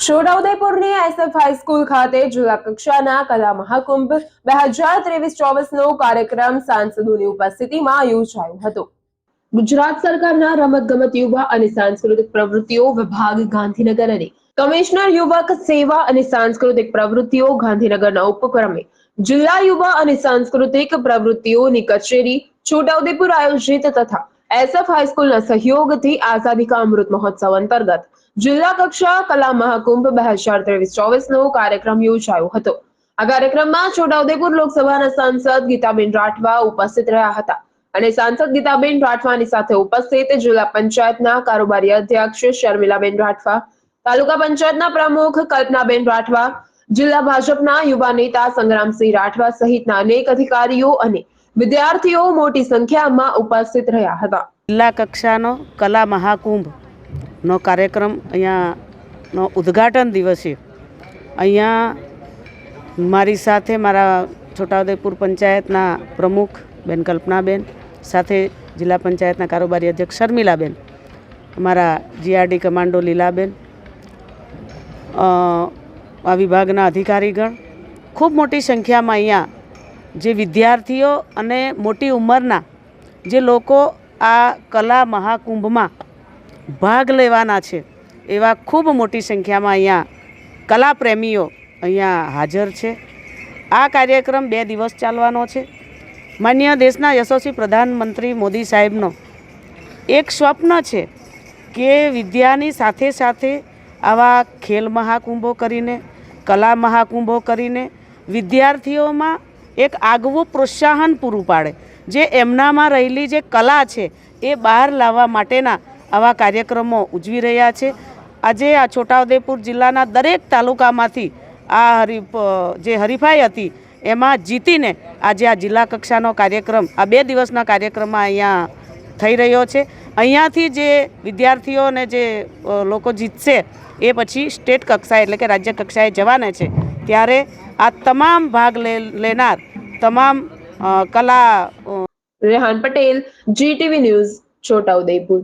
છોટાઉદેપુરની SF high school ખાતે જિલ્લા કક્ષાના કલા મહાકુંભ બે હજાર ત્રેવીસ ચોવીસનો કાર્યક્રમ સાંસદોની ઉપસ્થિતિમાં યોજાયો હતો. ગુજરાત સરકારના રમતગમત યુવા અને સાંસ્કૃતિક પ્રવૃત્તિઓ વિભાગ ગાંધીનગર અને કમિશનર યુવક સેવા અને સાંસ્કૃતિક પ્રવૃત્તિઓ ગાંધીનગરના ઉપક્રમે જિલ્લા યુવા અને સાંસ્કૃતિક પ્રવૃત્તિઓની કચેરી છોટાઉદેપુર આયોજિત તથા એસએફ હાઈસ્કૂલના સહયોગથી આઝાદી અમૃત મહોત્સવ અંતર્ગત જિલ્લા કક્ષા કલા મહાકુંભ બે હજાર ત્રેવીસ ચોવીસનો કાર્યક્રમ યોજાયો હતો. આ કાર્યક્રમમાં છોટાઉદેપુર લોકસભાના સાંસદ ગીતાબેન રાઠવા ઉપસ્થિત રહ્યા હતા અને સાંસદ ગીતાબેન રાઠવાની સાથે ઉપસ્થિત જિલ્લા પંચાયતના કારોબારી અધ્યક્ષ શર્મિલાબેન રાઠવા, તાલુકા પંચાયતના પ્રમુખ કલ્પનાબેન રાઠવા જિલ્લા ભાજપના યુવા નેતા સંગ્રામસિંહ રાઠવા સહિતના અનેક અધિકારીઓ અને વિદ્યાર્થીઓ મોટી સંખ્યામાં ઉપસ્થિત રહ્યા હતા. જિલ્લા કક્ષાનો કલા મહાકુંભનો કાર્યક્રમ અહીંયાનો ઉદ્ઘાટન દિવસે અહીંયા મારી સાથે મારા છોટાઉદેપુર પંચાયતના પ્રમુખ બેન કલ્પનાબેન, સાથે જિલ્લા પંચાયતના કારોબારી અધ્યક્ષ શર્મિલાબેન, અમારા જીઆરડી કમાન્ડો લીલાબેન આ વિભાગના અધિકારીગણ ખૂબ મોટી સંખ્યામાં અહીંયા જે વિદ્યાર્થીઓ અને મોટી ઉંમરના જે લોકો આ કલા મહાકુંભમાં ભાગ લેવાના છે, એવા ખૂબ મોટી સંખ્યામાં અહીંયા કલાપ્રેમીઓ અહીંયા હાજર છે. આ કાર્યક્રમ બે દિવસ ચાલવાનો છે. માન્ય દેશના યશસ્વી પ્રધાનમંત્રી મોદી સાહેબનો એક સ્વપ્ન છે કે વિદ્યાની સાથે સાથે આવા ખેલ મહાકુંભો કરીને, કલા મહાકુંભો કરીને વિદ્યાર્થીઓમાં એક આગવું પ્રોત્સાહન પૂરું પાડે. જે એમનામાં રહેલી જે કલા છે, એ બહાર લાવવા માટેના આવા કાર્યક્રમો ઉજવી રહ્યા છે. આજે આ છોટાઉદેપુર જિલ્લાના દરેક તાલુકામાંથી આ હરીફ જે હરીફાઈ હતી, એમાં જીતીને આજે આ જિલ્લા કક્ષાનો કાર્યક્રમ, આ બે દિવસના કાર્યક્રમમાં અહીંયા થઈ રહ્યો છે. અહીંયાથી જે વિદ્યાર્થીઓ અને જે લોકો જીતશે એ પછી સ્ટેટ કક્ષાએ એટલે કે રાજ્ય કક્ષાએ જવાના છે. ત્યારે આ તમામ ભાગ લેનાર તમામ કલા રેહાન પટેલ, જીટીવી ન્યૂઝ છોટાઉદેપુર